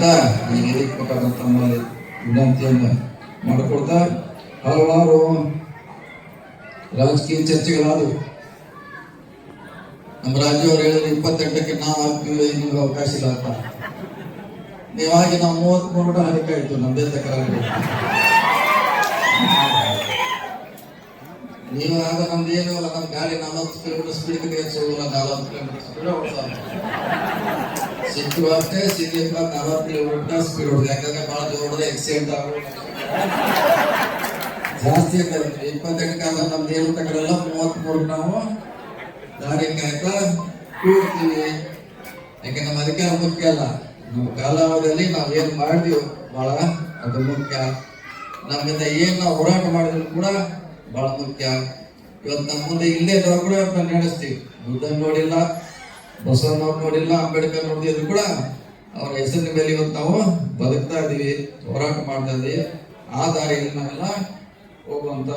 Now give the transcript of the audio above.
ನಮ್ಮಲ್ಲಿ ವಿನಂತಿಯನ್ನು ಮಾಡಿಕೊಡ್ತಾ ಹಲವಾರು ರಾಜಕೀಯ ಚರ್ಚೆಗಳಾದವು. ನಮ್ಮ ರಾಜ್ಯವರು ಹೇಳಿದ್ರೆ ಇಪ್ಪತ್ತೆಂಟಕ್ಕೆ ನಾವು ಹಾಕ್ತೀವಿ ನಿಮ್ಗೆ ಅವಕಾಶ ಇಲ್ಲ ಅಂತ. ನೀವಾಗಿ ನಾವು ಮೂವತ್ತ್ ಮೂರು ಹರಿಕಾಯ್ತು ನಮ್ದೇ ತಕರಾರು ನೀವು ಆಗ ನಮ್ದು ಏನೂ ಅಲ್ಲ ನಮ್ಮ ಗಾಡಿ ನಲವತ್ತು ಕಿಲೋಮೀಟರ್ ಸ್ಪೀಡ್ ತೆಗೆಸೋದಿಲ್ಲ ನಲವತ್ತು ಕಿಲೋಮೀಟರ್ ಸ್ಪೀಡ್ ಓಡಿಸೋದು ಸಿಕ್ಕರು ಅಷ್ಟೇ ಕ್ಲಾಸ್ ನಲವತ್ತು ಊಟ ಸ್ಪೀಡ್ ಹೊಡೆದು ಯಾಕಂದ್ರೆ ಭಾಳ ಜೋರದ ಎಕ್ಸಿಡೆಂಟ್ ಆಗೋದು. ಜಾಸ್ತಿ ಆಗ್ತದೆ ಇಪ್ಪತ್ತೆಂಟು ಕಾಲ ನಮ್ದು ಏನು ತಗೊಳ್ಳಲ್ಲ ಮೂವತ್ತ್ ಮೂರು ನಾವು. ದಾರಿ ಕಾಯ್ತಾ ಕೂಡ್ತೀವಿ ಯಾಕೆ ನಮ್ಮ ಅಧಿಕಾರ ಮುಖ್ಯ ಅಲ್ಲ. ನಮ್ಮ ಕಾಲಾವಧಿಯಲ್ಲಿ ನಾವು ಏನು ಮಾಡಿದೀವಿ ಬಹಳ ಅದು ಮುಖ್ಯ. ನಮ್ಮಿಂದ ಏನು ನಾವು ಹೋರಾಟ ಮಾಡಿದ್ರು ಕೂಡ ಬಹಳ ಮುಖ್ಯ. ಇವತ್ತು ನಮ್ಮ ಮುಂದೆ ಇಲ್ಲೇ ಇದ್ದವ್ರು ಕೂಡ ನಡೆಸ್ತೀವಿ ಬುದ್ಧನ್ ನೋಡಿಲ್ಲ. ಬಸವಣ್ಣವ್ರು ನೋಡಿಲ್ಲ, ಅಂಬೇಡ್ಕರ್ ನೋಡಿದ್ರು ಕೂಡ ಅವರ ಹೆಸರಿನ ಮೇಲೆ ಇವತ್ತು ನಾವು ಬದುಕ್ತಾ ಇದ್ದೀವಿ ಹೋರಾಟ ಮಾಡ್ತಾ ಇದ್ದೀವಿ ಆ ದಾರಿಯಲ್ಲಿ ನಾವೆಲ್ಲ ಹೋಗುವಂತ